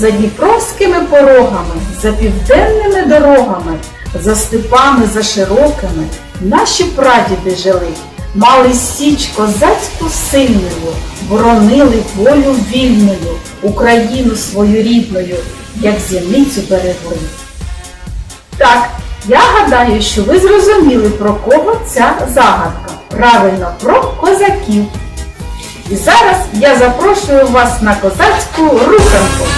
за дніпровськими порогами, за південними дорогами, за степами, за широкими, наші прадіди жили, мали січ козацьку сильною, боронили волю вільною, Україну свою рідною, як зіницю берегли. Так, я гадаю, що ви зрозуміли, про кого ця загадка. Правильно, про козаків. І зараз я запрошую вас на козацьку руханку.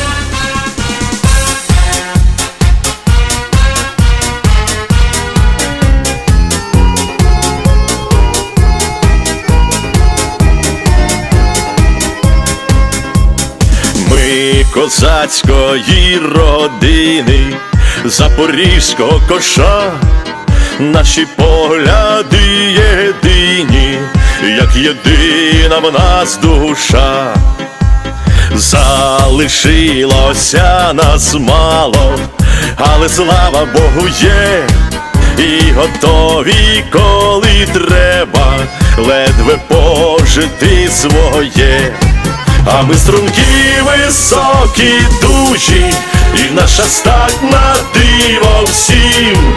Козацької родини, запорізького коша, наші погляди єдині, як єдина в нас душа. Залишилося нас мало, але слава Богу є, і готові, коли треба, ледве пожити своє. А ми струнки високі дужі, і наша стать на диво всім.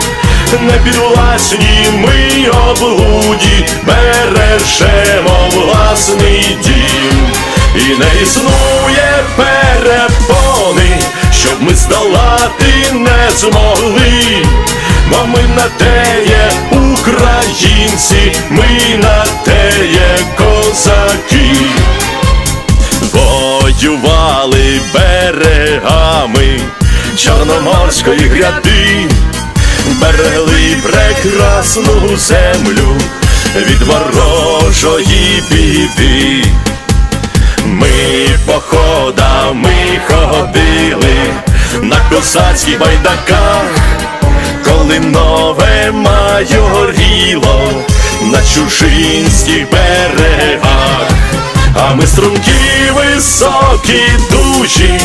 Не підвласні ми облуді, бережемо власний дім. І не існує перепони, щоб ми здолати не змогли. Бо ми на те є українці, ми на те є козаки берегами Чорноморської гряди, берегли прекрасну землю від ворожої біди. Ми походами ходили на козацьких байдаках, коли нове маю горіло на чужинських берегах. А ми струнки високі дужі,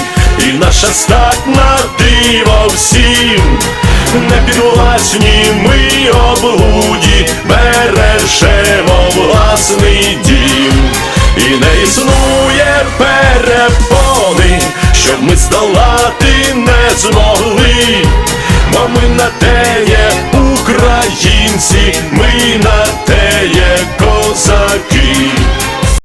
і наша стать на диво всім. Не підвласні ми облуді, бережемо власний дім. І не існує перепони, щоб ми здолати не змогли. Бо ми на те є українці, ми на те є козаки.